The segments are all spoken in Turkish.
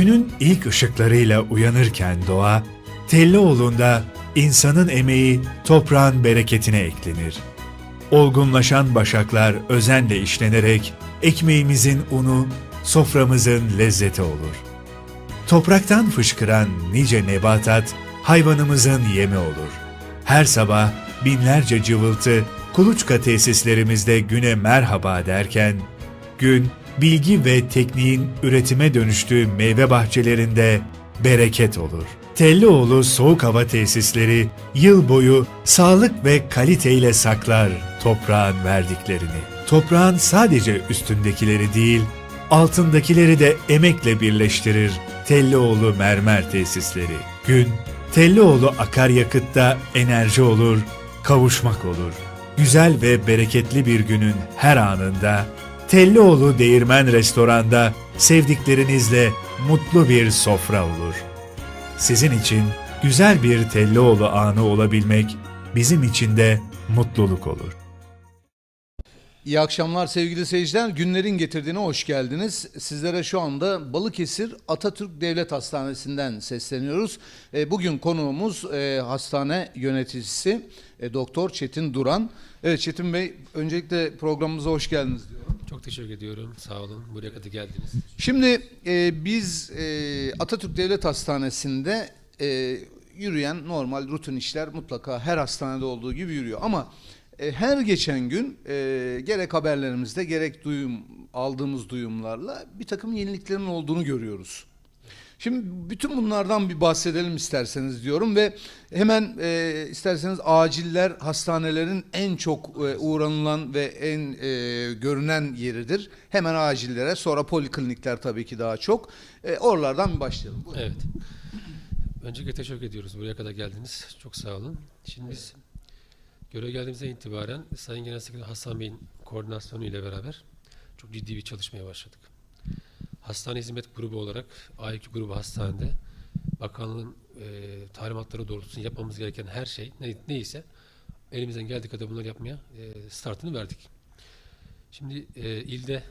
Günün ilk ışıklarıyla uyanırken doğa, Tellioğlu'nda insanın emeği toprağın bereketine eklenir. Olgunlaşan başaklar özenle işlenerek ekmeğimizin unu, soframızın lezzeti olur. Topraktan fışkıran nice nebatat hayvanımızın yemi olur. Her sabah binlerce cıvıltı kuluçka tesislerimizde güne merhaba derken, gün bilgi ve tekniğin üretime dönüştüğü meyve bahçelerinde bereket olur. Tellioğlu Soğuk Hava Tesisleri yıl boyu sağlık ve kaliteyle saklar toprağın verdiklerini. Toprağın sadece üstündekileri değil, altındakileri de emekle birleştirir Tellioğlu Mermer Tesisleri. Gün, Tellioğlu akaryakıtta enerji olur, kavuşmak olur. Güzel ve bereketli bir günün her anında Tellioğlu Değirmen Restoran'da sevdiklerinizle mutlu bir sofra olur. Sizin için güzel bir Tellioğlu anı olabilmek bizim için de mutluluk olur. İyi akşamlar sevgili seyirciler. Günlerin getirdiğine hoş geldiniz. Sizlere şu anda Balıkesir Atatürk Devlet Hastanesi'nden sesleniyoruz. E, Bugün konuğumuz e, hastane yöneticisi e, Doktor Çetin Duran. Evet Çetin Bey öncelikle programımıza hoş geldiniz diyorum. Çok teşekkür ediyorum. Sağ olun. Buraya kadar geldiniz. Şimdi e, biz e, Atatürk Devlet Hastanesi'nde e, yürüyen normal rutin işler mutlaka her hastanede olduğu gibi yürüyor. Ama e, her geçen gün e, gerek haberlerimizde gerek duyum aldığımız duyumlarla bir takım yeniliklerin olduğunu görüyoruz. Şimdi bütün bunlardan bir bahsedelim isterseniz diyorum ve hemen e, isterseniz aciller hastanelerin en çok e, uğranılan ve en e, görünen yeridir. Hemen acillere sonra poliklinikler tabii ki daha çok. E, oralardan bir başlayalım. Buyurun. Evet. Öncelikle teşekkür ediyoruz. Buraya kadar geldiniz. Çok sağ olun. Şimdi biz göreve geldiğimizden itibaren Sayın Genel Sekreter Hasan Bey'in koordinasyonu ile beraber çok ciddi bir çalışmaya başladık. Hastane hizmet grubu olarak A2 grubu hastanede bakanlığın e, talimatları doğrultusunda yapmamız gereken her şey ne, neyse elimizden geldiği kadar bunları yapmaya e, startını verdik. Şimdi e, ilde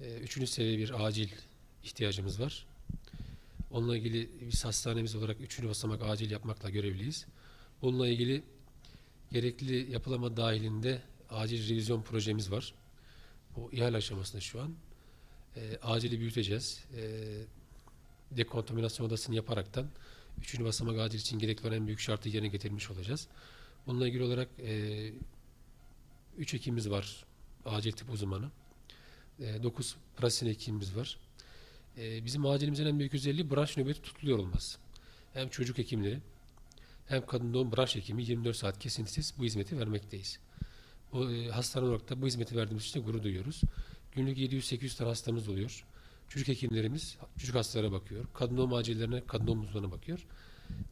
e, üçüncü seviye bir acil ihtiyacımız var. Onunla ilgili biz hastanemiz olarak üçüncü basamak acil yapmakla görevliyiz. Bununla ilgili gerekli yapılama dahilinde acil revizyon projemiz var. Bu ihale aşamasında şu an. E, acili büyüteceğiz. E, dekontaminasyon odasını yaparaktan üçüncü basamak acil için gerekli olan en büyük şartı yerine getirmiş olacağız. Bununla ilgili olarak e, üç hekimimiz var. Acil tıp uzmanı. E, dokuz prasin hekimimiz var. E, bizim acilimizin en büyük özelliği branş nöbeti tutuluyor olması. Hem çocuk hekimleri hem kadın doğum branş hekimi 24 saat kesintisiz bu hizmeti vermekteyiz. E, hastane olarak da bu hizmeti verdiğimiz için de gurur duyuyoruz. Günlük 700-800 tane hastamız oluyor. Çocuk hekimlerimiz çocuk hastalara bakıyor. Kadın doğum acillerine kadın doğum uzmanına bakıyor.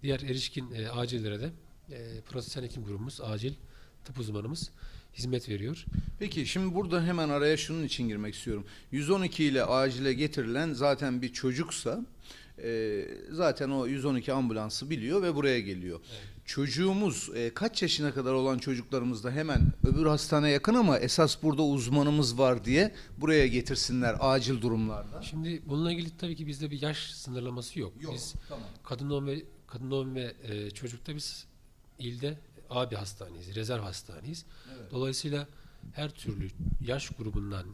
Diğer erişkin e, acillere de e, profesyonel hekim grubumuz, acil tıp uzmanımız hizmet veriyor. Peki şimdi burada hemen araya şunun için girmek istiyorum. 112 ile acile getirilen zaten bir çocuksa e, zaten o 112 ambulansı biliyor ve buraya geliyor. Çocuğumuz e, kaç yaşına kadar olan çocuklarımız da hemen öbür hastane yakın ama esas burada uzmanımız var diye buraya getirsinler acil durumlarda. Şimdi bununla ilgili tabii ki bizde bir yaş sınırlaması yok. Biz tamam. kadın doğum ve kadın doğum ve e, çocukta biz ilde A bir hastaneyiz, rezerv hastaneyiz. Dolayısıyla her türlü yaş grubundan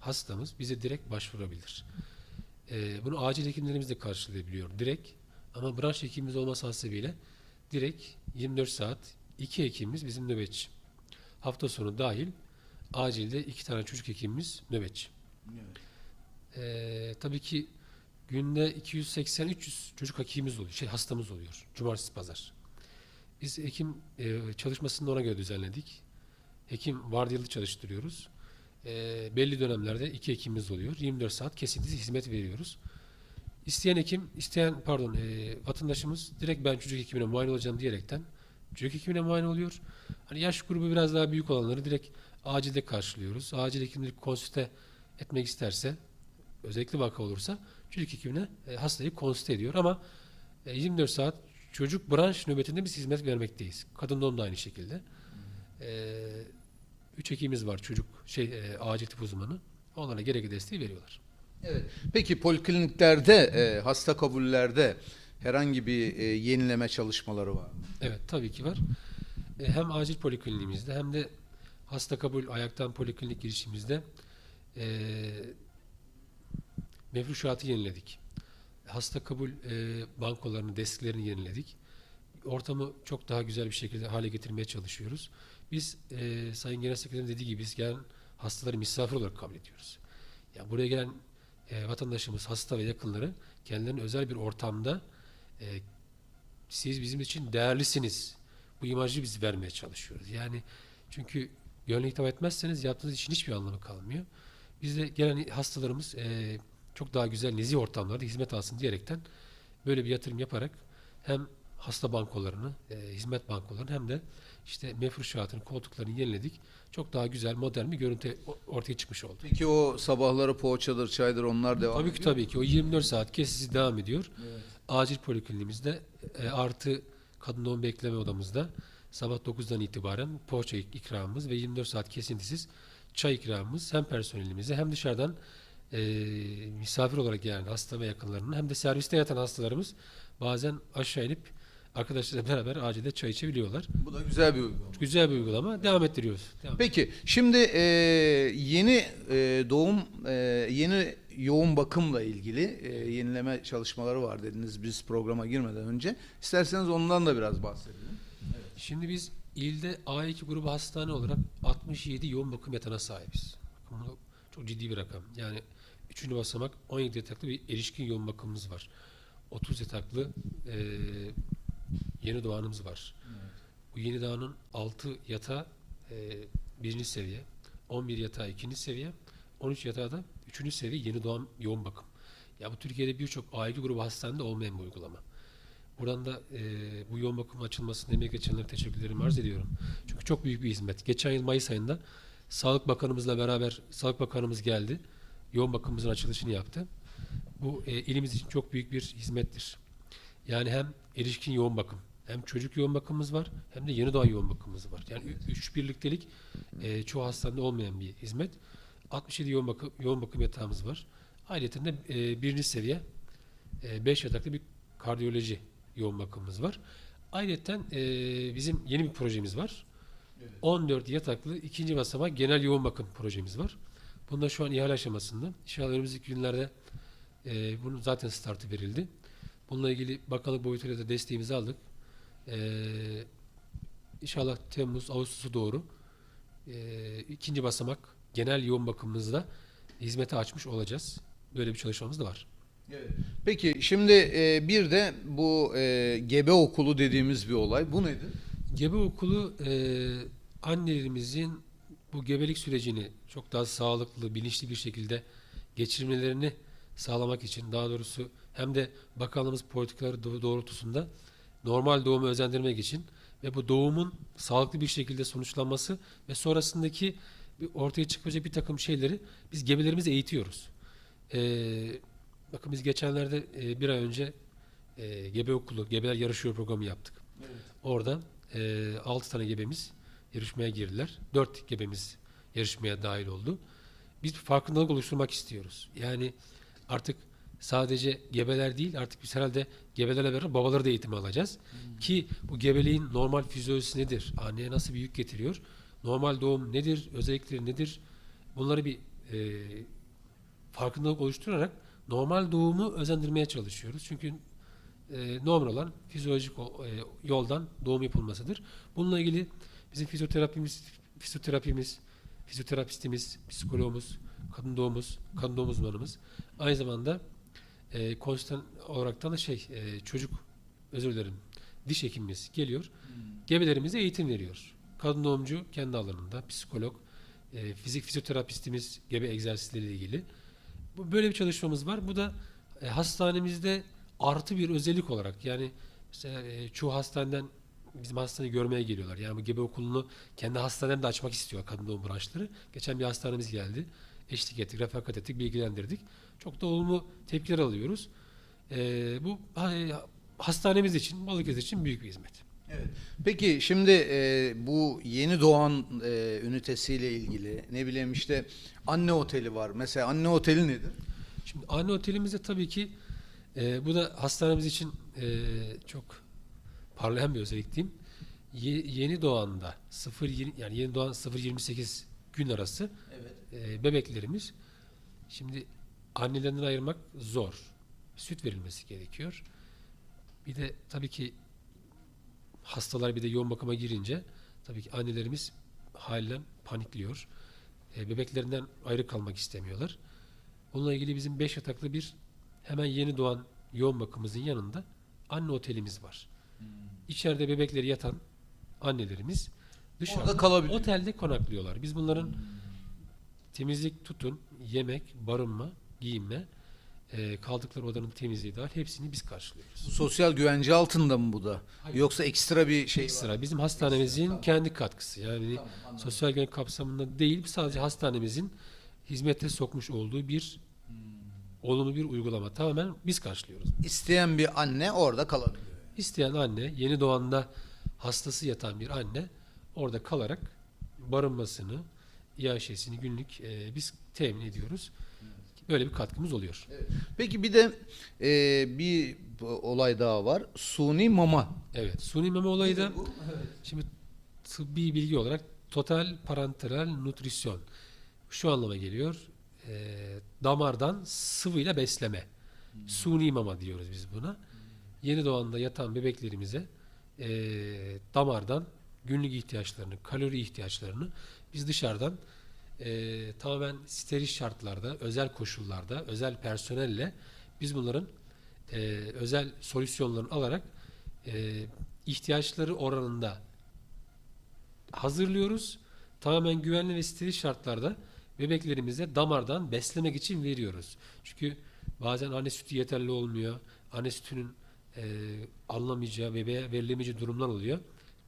hastamız bize direkt başvurabilir. E, bunu acil hekimlerimiz de karşılayabiliyor direkt. Ama branş hekimimiz olması hasebiyle direkt 24 saat iki hekimimiz bizim nöbetçi. Hafta sonu dahil acilde iki tane çocuk hekimimiz nöbetçi. Ee, tabii ki günde 280-300 çocuk hakimimiz oluyor, şey hastamız oluyor. Cumartesi, pazar. Biz hekim e, çalışmasını ona göre düzenledik. Hekim vardiyalı çalıştırıyoruz. E, belli dönemlerde iki hekimimiz oluyor. 24 saat kesintisiz hizmet veriyoruz. İsteyen hekim, isteyen pardon e, vatandaşımız direkt ben çocuk hekimine muayene olacağım diyerekten çocuk hekimine muayene oluyor. Hani yaş grubu biraz daha büyük olanları direkt acilde karşılıyoruz. Acil hekimleri konsülte etmek isterse özellikle vaka olursa çocuk hekimine e, hastayı konsülte ediyor ama e, 24 saat çocuk branş nöbetinde biz hizmet vermekteyiz. Kadın doğum da aynı şekilde. E, üç hekimimiz var çocuk şey e, acil tıp uzmanı. Onlara gerekli desteği veriyorlar. Evet. Peki polikliniklerde, e, hasta kabullerde herhangi bir e, yenileme çalışmaları var mı? Evet tabii ki var. E, Hem acil polikliniğimizde hem de hasta kabul ayaktan poliklinik girişimizde e, mefruşatı yeniledik. Hasta kabul e, bankolarını, desklerini yeniledik. Ortamı çok daha güzel bir şekilde hale getirmeye çalışıyoruz. Biz e, Sayın Genel Sekreterin dediği gibi biz gelen hastaları misafir olarak kabul ediyoruz. Yani buraya gelen e, vatandaşımız, hasta ve yakınları kendilerini özel bir ortamda e, siz bizim için değerlisiniz. Bu imajı biz vermeye çalışıyoruz. Yani çünkü gönlü hitap etmezseniz yaptığınız için hiçbir anlamı kalmıyor. Biz de gelen hastalarımız e, çok daha güzel nezih ortamlarda hizmet alsın diyerekten böyle bir yatırım yaparak hem hasta bankolarını, e, hizmet bankolarını hem de işte mefruşatını, koltuklarını yeniledik. Çok daha güzel, modern bir görüntü ortaya çıkmış oldu. Peki o sabahları poğaçadır, çaydır onlar devam Tabii ki ediyor tabii ki o 24 saat kesisi devam ediyor. Acil polikliniğimizde e, artı kadın doğum bekleme odamızda sabah 9'dan itibaren poğaça ik- ikramımız ve 24 saat kesintisiz çay ikramımız hem personelimize hem dışarıdan e, misafir olarak gelen hasta ve yakınlarının hem de serviste yatan hastalarımız bazen aşağı inip arkadaşlarla beraber acilde çay içebiliyorlar. Bu da güzel bir uygulama. Güzel bir uygulama. Devam ettiriyoruz. Devam. Peki şimdi e, yeni e, doğum, e, yeni yoğun bakımla ilgili e, yenileme çalışmaları var dediniz biz programa girmeden önce. İsterseniz ondan da biraz bahsedelim. Şimdi biz ilde A2 grubu hastane olarak 67 yoğun bakım yatağına sahibiz. Bakın bu çok ciddi bir rakam. Yani 3. basamak 17 yataklı bir erişkin yoğun bakımımız var. 30 yataklı eee yeni doğanımız var. Bu yeni doğanın 6 yatağı eee birinci seviye, 11 yatağı ikinci seviye, 13 yatağı da üçüncü seviye yeni doğan yoğun bakım. Ya bu Türkiye'de birçok A2 grubu hastanede olmayan bir uygulama. Buradan da e, bu yoğun bakım açılmasına emek geçenlere teşekkürlerimi arz ediyorum. Çünkü çok büyük bir hizmet. Geçen yıl Mayıs ayında Sağlık Bakanımızla beraber Sağlık Bakanımız geldi. Yoğun bakımımızın açılışını yaptı. Bu e, ilimiz için çok büyük bir hizmettir. Yani hem erişkin yoğun bakım, hem çocuk yoğun bakımımız var, hem de yeni doğan yoğun bakımımız var. Yani üç birliktelik e, çoğu hastanede olmayan bir hizmet. 67 yoğun bakım, yoğun bakım yatağımız var. Ayrıca de e, birinci seviye 5 yataklı bir kardiyoloji yoğun bakımımız var. Ayrıca bizim yeni bir projemiz var. 14 yataklı ikinci basamak genel yoğun bakım projemiz var. Bunda şu an ihale aşamasında. İnşallah önümüzdeki günlerde e, bunun zaten startı verildi. Bununla ilgili bakanlık boyutuyla da desteğimizi aldık. E, inşallah Temmuz, Ağustos'a doğru e, ikinci basamak genel yoğun bakımımızda hizmete açmış olacağız. Böyle bir çalışmamız da var. Peki şimdi e, bir de bu e, gebe okulu dediğimiz bir olay. Bu nedir? Gebe okulu e, annelerimizin bu gebelik sürecini çok daha sağlıklı, bilinçli bir şekilde geçirmelerini sağlamak için daha doğrusu hem de bakanlığımız politikaları doğ- doğrultusunda normal doğumu özendirmek için ve bu doğumun sağlıklı bir şekilde sonuçlanması ve sonrasındaki ortaya çıkacak bir takım şeyleri biz gebelerimizi eğitiyoruz. E, bakın biz geçenlerde e, bir ay önce e, gebe okulu, gebeler yarışıyor programı yaptık. Orada e, 6 tane gebemiz yarışmaya girdiler. 4 gebemiz yarışmaya dahil oldu. Biz farkındalık oluşturmak istiyoruz. Yani artık sadece gebeler değil artık biz herhalde gebelerle beraber babaları da eğitim alacağız. Ki bu gebeliğin normal fizyolojisi nedir? Anneye nasıl bir yük getiriyor? Normal doğum nedir? Özellikleri nedir? Bunları bir e, farkındalık oluşturarak normal doğumu özendirmeye çalışıyoruz. Çünkü e, normal olan fizyolojik o- e, yoldan doğum yapılmasıdır. Bununla ilgili bizim fizyoterapimiz, fizyoterapimiz, fizyoterapistimiz, psikologumuz, kadın doğumumuz, kadın doğum uzmanımız aynı zamanda e, konstan olaraktan da şey e, çocuk özür dilerim diş hekimimiz geliyor. Gebelerimize eğitim veriyor. Kadın doğumcu kendi alanında, psikolog, e, fizik fizyoterapistimiz gebe egzersizleriyle ilgili. Bu böyle bir çalışmamız var. Bu da e, hastanemizde artı bir özellik olarak yani mesela e, çoğu hastaneden bizim hastaneyi görmeye geliyorlar. Yani bu gebe okulunu kendi hastanelerinde açmak istiyor kadın doğum branşları. Geçen bir hastanemiz geldi. Eşlik ettik, refakat ettik, bilgilendirdik. Çok da olumlu tepkiler alıyoruz. E, bu hastanemiz için, Balıkesir için büyük bir hizmet. Evet. Peki şimdi e, bu yeni doğan e, ünitesiyle ilgili ne bileyim işte anne oteli var. Mesela anne oteli nedir? Şimdi anne otelimizde tabii ki e, bu da hastanemiz için e, çok parlayan bir özellik diyeyim. Ye- yeni doğanda 0 yani yeni doğan 0-28 gün arası e, bebeklerimiz şimdi annelerinden ayırmak zor. Süt verilmesi gerekiyor. Bir de tabii ki hastalar bir de yoğun bakıma girince tabii ki annelerimiz haliyle panikliyor. E, bebeklerinden ayrı kalmak istemiyorlar. Onunla ilgili bizim 5 yataklı bir hemen yeni doğan yoğun bakımımızın yanında anne otelimiz var. İçeride bebekleri yatan annelerimiz dışarıda kalabiliyor. otelde konaklıyorlar. Biz bunların temizlik tutun, yemek, barınma, giyinme, e, kaldıkları odanın temizliği dahil hepsini biz karşılıyoruz. Sosyal güvence altında mı bu da? Hayır. Yoksa ekstra bir şey var. Ekstra bizim hastanemizin kendi katkısı. Yani sosyal güvenlik kapsamında değil, sadece hastanemizin hizmete sokmuş olduğu bir olumlu bir uygulama. Tamamen biz karşılıyoruz. İsteyen bir anne orada kalabiliyor. İsteyen anne, yeni doğanda hastası yatan bir anne orada kalarak barınmasını, iaşesini günlük e, biz temin ediyoruz. Böyle bir katkımız oluyor. Peki bir de e, bir olay daha var. Suni mama. Evet, suni meme olayı da şimdi tıbbi bilgi olarak total parenteral nutrisyon şu anlama geliyor. Ee, damardan sıvıyla besleme. Suni mama diyoruz biz buna. Yeni doğanda yatan bebeklerimize ee, damardan günlük ihtiyaçlarını, kalori ihtiyaçlarını biz dışarıdan ee, tamamen steril şartlarda, özel koşullarda, özel personelle biz bunların ee, özel solüsyonlarını alarak e, ihtiyaçları oranında hazırlıyoruz. Tamamen güvenli ve steril şartlarda bebeklerimize damardan beslemek için veriyoruz. Çünkü bazen anne sütü yeterli olmuyor. Anne sütünün e, alınamayacağı, bebeğe verilemeyeceği durumlar oluyor.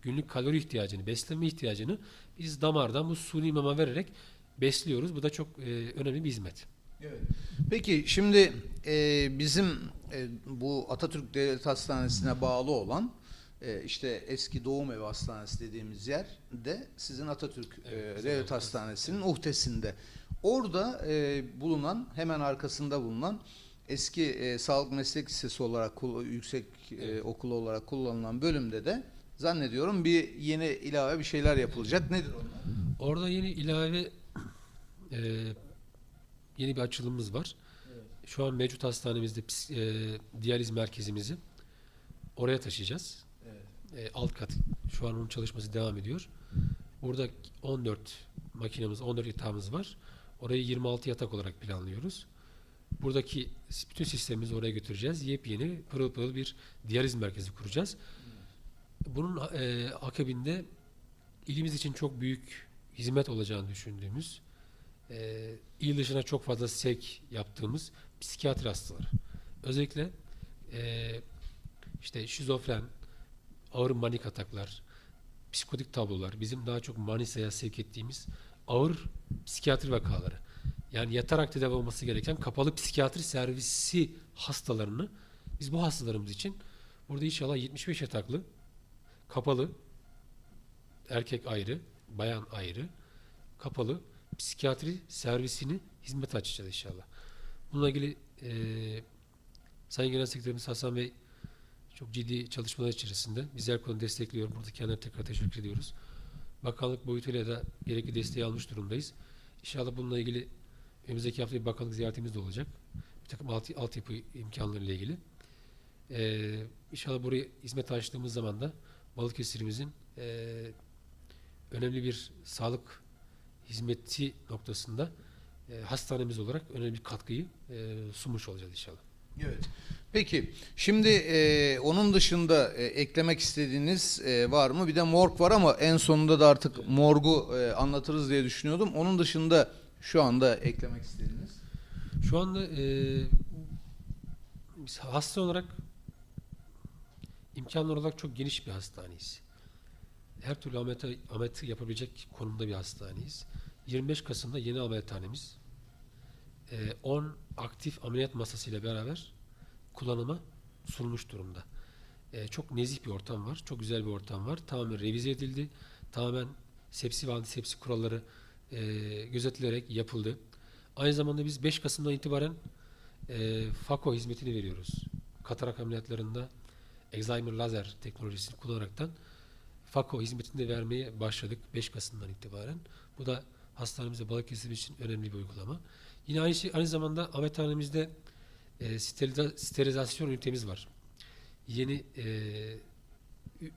Günlük kalori ihtiyacını, besleme ihtiyacını biz damardan bu suni mama vererek besliyoruz. Bu da çok e, önemli bir hizmet. Peki şimdi e, bizim e, bu Atatürk Devlet Hastanesi'ne bağlı olan e, işte eski Doğum Evi Hastanesi dediğimiz yer de sizin Atatürk e, Evet, bizim Devlet Hastanesi'nin uhdesinde. Orada e, bulunan hemen arkasında bulunan eski e, Sağlık Meslek Lisesi olarak yüksek e, Evet. okulu olarak kullanılan bölümde de zannediyorum bir yeni ilave bir şeyler yapılacak. Nedir onlar? Orada yeni ilave e, yeni bir açılımımız var. Şu an mevcut hastanemizde e, diyaliz merkezimizi oraya taşıyacağız. E, alt kat. Şu an onun çalışması devam ediyor. Burada 14 makinemiz, 14 yatağımız var. Orayı 26 yatak olarak planlıyoruz. Buradaki bütün sistemimizi oraya götüreceğiz. Yepyeni pırıl pırıl bir diyaliz merkezi kuracağız. Bunun e, akabinde ilimiz için çok büyük hizmet olacağını düşündüğümüz, e, il dışına çok fazla sevk yaptığımız psikiyatri hastaları. Özellikle e, işte şizofren, ağır manik ataklar, psikotik tablolar, bizim daha çok Manisa'ya sevk ettiğimiz ağır psikiyatri vakaları. Yani yatarak tedavi olması gereken kapalı psikiyatri servisi hastalarını biz bu hastalarımız için burada inşallah 75 yataklı kapalı erkek ayrı, bayan ayrı kapalı psikiyatri servisini hizmet açacağız inşallah. Bununla ilgili eee Sayın Genel Sekreterimiz Hasan Bey çok ciddi çalışmalar içerisinde bizler konu destekliyor. Burada kendilerine tekrar teşekkür ediyoruz. Bakanlık boyutuyla da gerekli desteği almış durumdayız. İnşallah bununla ilgili önümüzdeki hafta bir bakanlık ziyaretimiz de olacak. Bir takım alt, altyapı imkanları ile ilgili. Ee, inşallah buraya hizmet açtığımız zaman da Balıkesir'imizin ee, önemli bir sağlık hizmeti noktasında e, hastanemiz olarak önemli bir katkıyı e, sunmuş olacağız inşallah. Evet. Peki şimdi e, onun dışında e, eklemek istediğiniz e, var mı? Bir de morg var ama en sonunda da artık morgu e, anlatırız diye düşünüyordum. Onun dışında şu anda eklemek istediğiniz. Şu anda e, biz hasta olarak imkanlar olarak çok geniş bir hastaneyiz. Her türlü ameliyat, ameliyat yapabilecek konumda bir hastaneyiz. 25 Kasım'da yeni ameliyathanemiz e, 10 aktif ameliyat masasıyla beraber kullanıma sunulmuş durumda. E, çok nezih bir ortam var. Çok güzel bir ortam var. Tamamen revize edildi. Tamamen sepsi ve antisepsi kuralları e, gözetilerek yapıldı. Aynı zamanda biz 5 Kasım'dan itibaren e, FACO hizmetini veriyoruz. Katarak ameliyatlarında Excimer lazer teknolojisini kullanaraktan FACO hizmetini vermeye başladık 5 Kasım'dan itibaren. Bu da hastanemizde Balıkesir için önemli bir uygulama. Yine aynı şey aynı zamanda ameliyathanemizde e, steriliza- sterilizasyon ünitemiz var. Yeni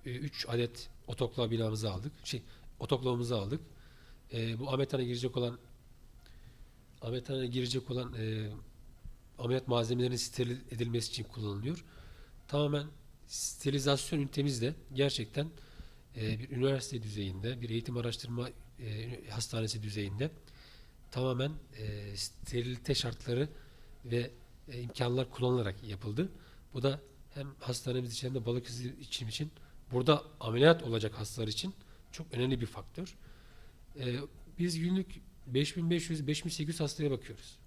3 adet otoklav binamızı aldık. Şey, otoklavımızı aldık. E, bu ameliyathaneye girecek olan ameliyathaneye girecek olan e, ameliyat malzemelerinin steril edilmesi için kullanılıyor. Tamamen sterilizasyon ünitemiz de gerçekten e, bir üniversite düzeyinde, bir eğitim araştırma e, hastanesi düzeyinde tamamen e, sterilite şartları ve e, imkanlar kullanılarak yapıldı. Bu da hem hastanemiz için hem de için için burada ameliyat olacak hastalar için çok önemli bir faktör. E, biz günlük 5500-5800 hastaya bakıyoruz.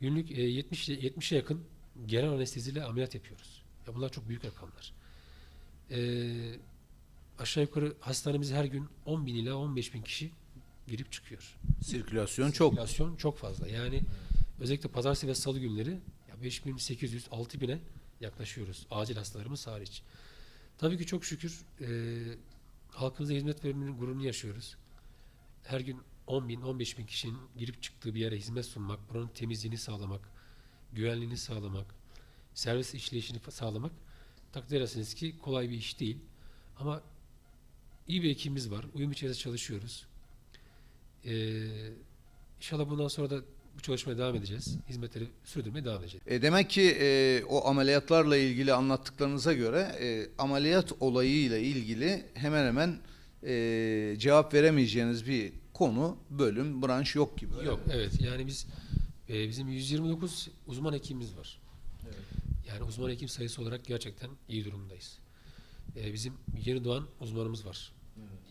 Günlük e, 70 ile- 70'e yakın genel anesteziyle ameliyat yapıyoruz. Ya bunlar çok büyük rakamlar. E, aşağı yukarı hastanemize her gün 10 bin ila 15 bin kişi girip çıkıyor. Sirkülasyon çok. Popülasyon çok fazla. Yani özellikle pazartesi ve salı günleri ya 5800 6000'e yaklaşıyoruz. Acil hastalarımız hariç. Tabii ki çok şükür e, halkımıza hizmet vermenin gururunu yaşıyoruz. Her gün 10 bin, 15 bin kişinin girip çıktığı bir yere hizmet sunmak, buranın temizliğini sağlamak, güvenliğini sağlamak, servis işleyişini sağlamak takdir edersiniz ki kolay bir iş değil. Ama iyi bir ekibimiz var. Uyum içerisinde çalışıyoruz. Ee, inşallah bundan sonra da bu çalışmaya devam edeceğiz. Hizmetleri sürdürmeye devam edeceğiz. E, demek ki e, o ameliyatlarla ilgili anlattıklarınıza göre e, ameliyat olayıyla ilgili hemen hemen e, cevap veremeyeceğiniz bir konu, bölüm, branş yok gibi. öyle Yok mi? evet yani biz e, bizim 129 uzman hekimimiz var. Yani uzman hekim sayısı olarak gerçekten iyi durumdayız. E, bizim yeni doğan uzmanımız var.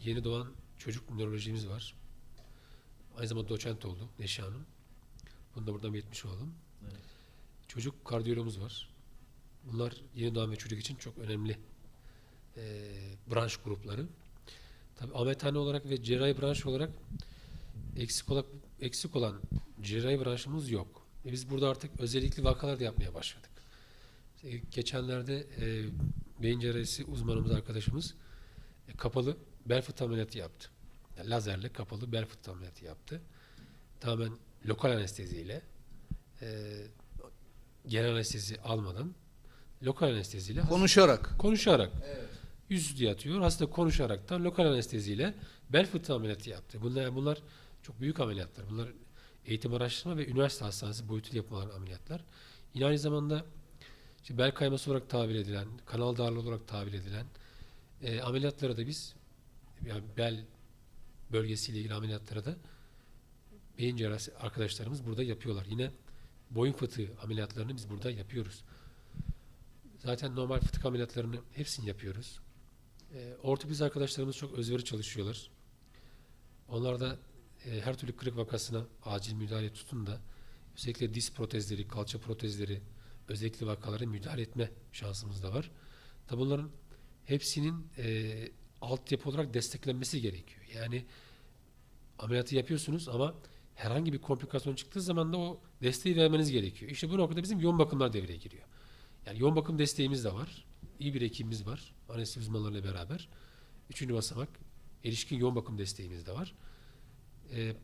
Yeni doğan çocuk nörolojimiz var. Aynı zamanda doçent oldu Neşe Hanım. Bunu da buradan belirtmiş olalım. Çocuk kardiyologumuz var. Bunlar yeni doğan ve çocuk için çok önemli e, branş grupları. Tabii ameliyathane olarak ve cerrahi branş olarak eksik olan, eksik olan cerrahi branşımız yok. E biz burada artık özellikli vakalar da yapmaya başladık. E, geçenlerde e, beyin cerrahisi uzmanımız arkadaşımız e, kapalı bel fıtığı ameliyatı yaptı. Yani lazerle kapalı bel fıtığı ameliyatı yaptı. Tamamen lokal anesteziyle e, genel anestezi almadan lokal anesteziyle Konuşarak. konuşarak yüzüstü yatıyor. Hasta konuşaraktan lokal anesteziyle bel fıtığı ameliyatı yaptı. Bunlar, bunlar çok büyük ameliyatlar. Bunlar eğitim araştırma ve üniversite hastanesi boyutuyla yapılan ameliyatlar. Yine aynı zamanda işte bel kayması olarak tabir edilen, kanal darlığı olarak tabir edilen e, ameliyatlara da biz yani bel bölgesiyle ilgili ameliyatlara da beyin cerrahisi arkadaşlarımız burada yapıyorlar. Yine boyun fıtığı ameliyatlarını biz burada yapıyoruz. Zaten normal fıtık ameliyatlarını hepsini yapıyoruz. E, ortopediz arkadaşlarımız çok özveri çalışıyorlar. Onlar da e, her türlü kırık vakasına acil müdahale tutun da özellikle diz protezleri, kalça protezleri, özellikle vakalara müdahale etme şansımız da var. Tabi bunların hepsinin e, altyapı olarak desteklenmesi gerekiyor. Yani ameliyatı yapıyorsunuz ama herhangi bir komplikasyon çıktığı zaman da o desteği vermeniz gerekiyor. İşte bu noktada bizim yoğun bakımlar devreye giriyor. Yani yoğun bakım desteğimiz de var. İyi bir ekibimiz var. Anestezi uzmanlarıyla beraber. Üçüncü basamak erişkin yoğun bakım desteğimiz de var. E,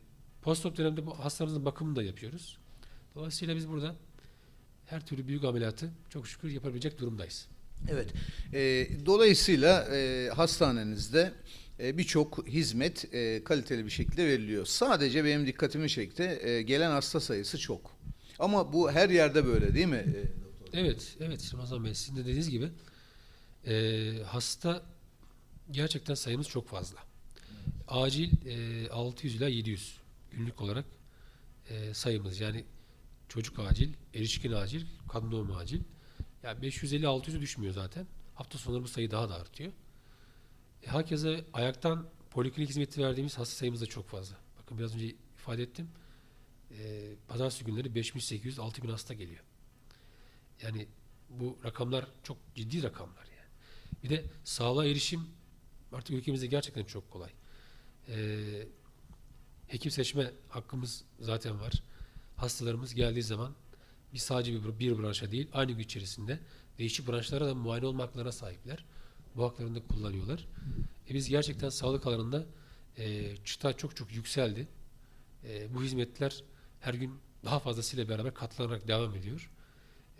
Postop dönemde bu hastalarımızın bakımını da yapıyoruz. Dolayısıyla biz burada her türlü büyük ameliyatı çok şükür yapabilecek durumdayız. Evet. E, dolayısıyla e, hastanenizde e, birçok hizmet e, kaliteli bir şekilde veriliyor. Sadece benim dikkatimi çekti. e, gelen hasta sayısı çok. Ama bu her yerde böyle değil mi? E, Evet, evet Ramazan Bey sizin de dediğiniz gibi e, hasta gerçekten sayımız çok fazla. Acil e, 600 ila 700 günlük olarak e, sayımız yani çocuk acil, erişkin acil, kadın doğum acil. Yani 550-600'ü düşmüyor zaten. Hafta sonları bu sayı daha da artıyor. E, herkese ayaktan poliklinik hizmeti verdiğimiz hasta sayımız da çok fazla. Bakın biraz önce ifade ettim. E, pazartesi günleri 5800-6000 hasta geliyor. Yani bu rakamlar çok ciddi rakamlar yani. Bir de sağlığa erişim artık ülkemizde gerçekten çok kolay. Ee, hekim seçme hakkımız zaten var. Hastalarımız geldiği zaman bir sadece bir, bir branşa değil, aynı gün içerisinde değişik branşlara da muayene olma sahipler. Bu haklarını da kullanıyorlar. E biz gerçekten sağlık alanında e, çıta çok çok yükseldi. E, bu hizmetler her gün daha fazlasıyla beraber katlanarak devam ediyor.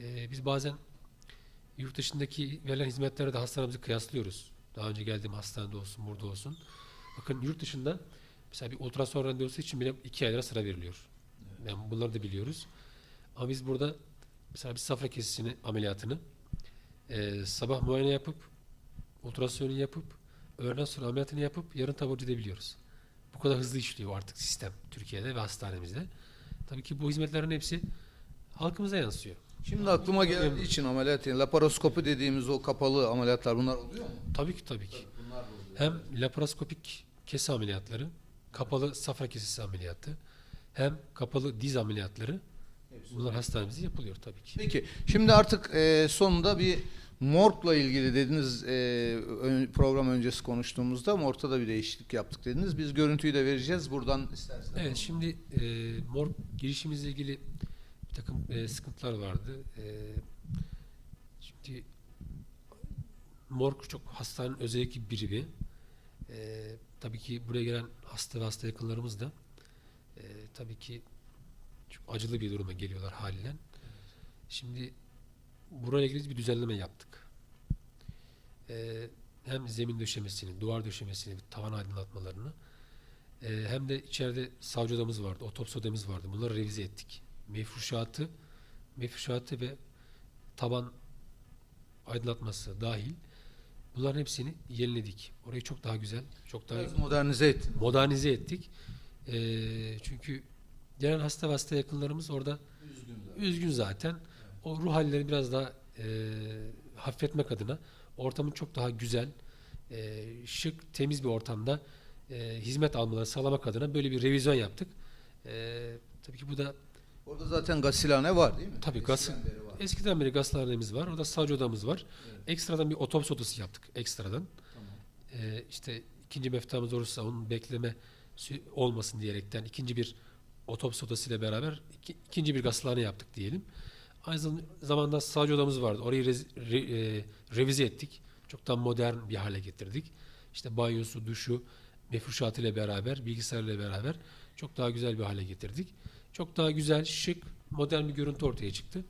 E, biz bazen yurt dışındaki verilen hizmetlere de hastanemizi kıyaslıyoruz. Daha önce geldiğim hastanede olsun, burada olsun. Bakın yurt dışında mesela bir ultrason randevusu için bile iki aylara sıra veriliyor. Yani bunları da biliyoruz. Ama biz burada mesela bir safra kesisini ameliyatını e, sabah muayene yapıp ultrasonu yapıp öğleden sonra ameliyatını yapıp yarın taburcu edebiliyoruz. Bu kadar hızlı işliyor artık sistem Türkiye'de ve hastanemizde. Tabii ki bu hizmetlerin hepsi halkımıza yansıyor. Şimdi aklıma geldiği için ameliyat, yani laparoskopi dediğimiz o kapalı ameliyatlar bunlar oluyor mu? Tabii ki tabii ki. Bunlar da oluyor. Hem laparoskopik kesi ameliyatları, kapalı safra kesesi ameliyatı, hem kapalı diz ameliyatları bunlar hastanemizde yapılıyor tabii ki. Peki şimdi artık e, sonunda bir morgla ilgili dediniz e, program öncesi konuştuğumuzda morgta da bir değişiklik yaptık dediniz. Biz görüntüyü de vereceğiz buradan isterseniz. Evet şimdi e, morg girişimizle ilgili bir takım e, sıkıntılar vardı. E, şimdi morg çok hastanenin özellikle bir birimi. E, tabii ki buraya gelen hasta ve hasta yakınlarımız da e, tabii ki çok acılı bir duruma geliyorlar haliyle. Şimdi buraya ilgili bir düzenleme yaptık. E, hem zemin döşemesini, duvar döşemesini, tavan aydınlatmalarını ee, hem de içeride savcı odamız vardı, otopsi odamız vardı. Bunları revize ettik. Mefruşatı, mefruşatı ve taban aydınlatması dahil bunların hepsini yeniledik. Orayı çok daha güzel, çok daha Biraz modernize ettin. modernize ettik. Ee, çünkü gelen hasta ve hasta yakınlarımız orada üzgün zaten. O ruh hallerini biraz daha e, hafifletmek adına ortamın çok daha güzel, e, şık, temiz bir ortamda e, hizmet almalarını sağlamak adına böyle bir revizyon yaptık. E, tabii ki bu da Orada zaten gasilhane var değil mi? Tabii gaz, Eskiden beri var. eskiden beri gazhanelerimiz var. Orada savcı odamız var. Ekstradan bir otopsi odası yaptık ekstradan. Ee, işte ikinci meftamız olursa onun bekleme olmasın diyerekten ikinci bir otopsi odasıyla beraber iki- ikinci bir gazhane yaptık diyelim. Aynı zam- zamanda savcı odamız vardı. Orayı rez- re- e, revize ettik. Çok daha modern bir hale getirdik. İşte banyosu, duşu, mefruşatı ile beraber, bilgisayarla beraber çok daha güzel bir hale getirdik. Çok daha güzel, şık, modern bir görüntü ortaya çıktı.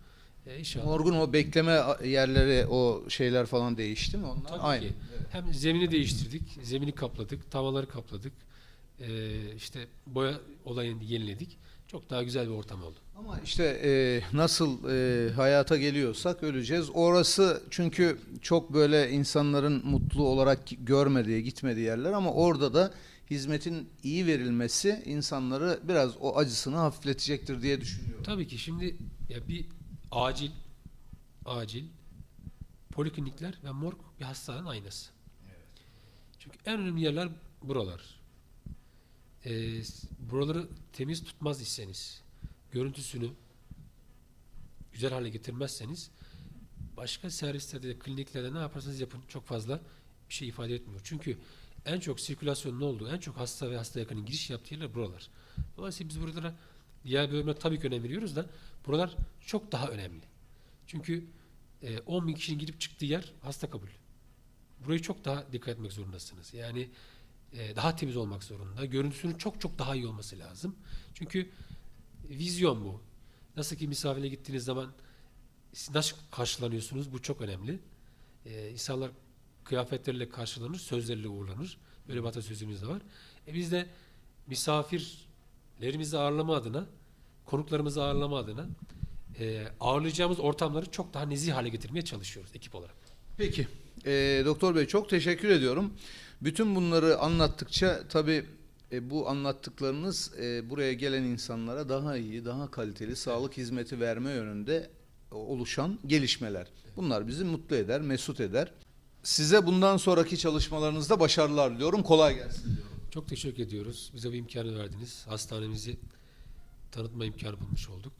Ee, inşallah. Morgun o bekleme yerleri o şeyler falan değişti mi onlar? Tabii Aynı. ki. Hem zemini değiştirdik, zemini kapladık, tavaları kapladık. Ee, işte boya olayını yeniledik. Çok daha güzel bir ortam oldu. Ama işte e, nasıl e, hayata geliyorsak öleceğiz. Orası çünkü çok böyle insanların mutlu olarak görmediği, gitmediği yerler ama orada da hizmetin iyi verilmesi insanları biraz o acısını hafifletecektir diye düşünüyorum. Tabii ki şimdi ya bir acil, acil poliklinikler ve morg bir hastanenin aynası. Çünkü en önemli yerler buralar. Ee, buraları temiz tutmaz iseniz, görüntüsünü güzel hale getirmezseniz başka servislerde de kliniklerde ne yaparsanız yapın çok fazla bir şey ifade etmiyor. Çünkü en çok sirkülasyonun olduğu, en çok hasta ve hasta yakının giriş yaptığı yerler buralar. Dolayısıyla biz buralara diğer bölümlere tabii ki önem veriyoruz da buralar çok daha önemli. Çünkü e, 10 bin kişinin girip çıktığı yer hasta kabul. Burayı çok daha dikkat etmek zorundasınız. Yani e, daha temiz olmak zorunda. Görüntüsünün çok çok daha iyi olması lazım. Çünkü vizyon bu. Nasıl ki misafirle gittiğiniz zaman nasıl karşılanıyorsunuz bu çok önemli. E, insanlar kıyafetleriyle karşılanır, sözleriyle uğurlanır. Böyle bir atasözümüz de var. E biz de misafirlerimizi ağırlama adına, konuklarımızı ağırlama adına e, ağırlayacağımız ortamları çok daha nezih hale getirmeye çalışıyoruz ekip olarak. Peki. E, Doktor Bey çok teşekkür ediyorum. Bütün bunları anlattıkça tabii e, bu anlattıklarınız e, buraya gelen insanlara daha iyi, daha kaliteli sağlık hizmeti verme yönünde oluşan gelişmeler. Bunlar bizi mutlu eder, mesut eder. Size bundan sonraki çalışmalarınızda başarılar diliyorum. Kolay gelsin diyorum. Çok teşekkür ediyoruz. Bize bu imkanı verdiniz. Hastanemizi tanıtma imkanı bulmuş olduk.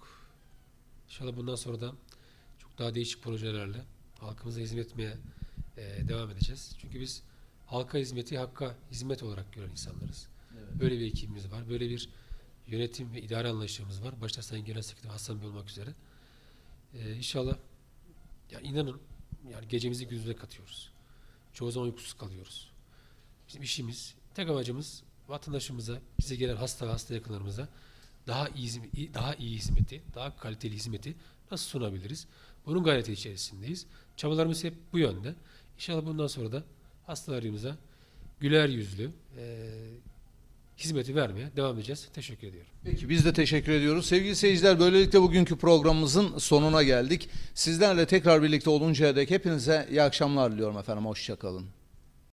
İnşallah bundan sonra da çok daha değişik projelerle halkımıza hizmet etmeye e, devam edeceğiz. Çünkü biz halka hizmeti hakka hizmet olarak gören insanlarız. Böyle bir ekibimiz var. Böyle bir yönetim ve idare anlayışımız var. Başta Sayın Genel Sekreter Hasan Bey olmak üzere. Ee, inşallah ya inanın yani gecemizi gündüze katıyoruz. Çoğu zaman uykusuz kalıyoruz. Bizim işimiz, tek amacımız vatandaşımıza, bize gelen hasta ve hasta yakınlarımıza daha iyi, daha iyi hizmeti, daha kaliteli hizmeti nasıl sunabiliriz? Bunun gayreti içerisindeyiz. Çabalarımız hep bu yönde. İnşallah bundan sonra da hastalarımıza güler yüzlü e, hizmeti vermeye devam edeceğiz. Teşekkür ediyorum. Peki biz de teşekkür ediyoruz. Sevgili seyirciler böylelikle bugünkü programımızın sonuna geldik. Sizlerle tekrar birlikte oluncaya dek hepinize iyi akşamlar diliyorum efendim. Hoşçakalın.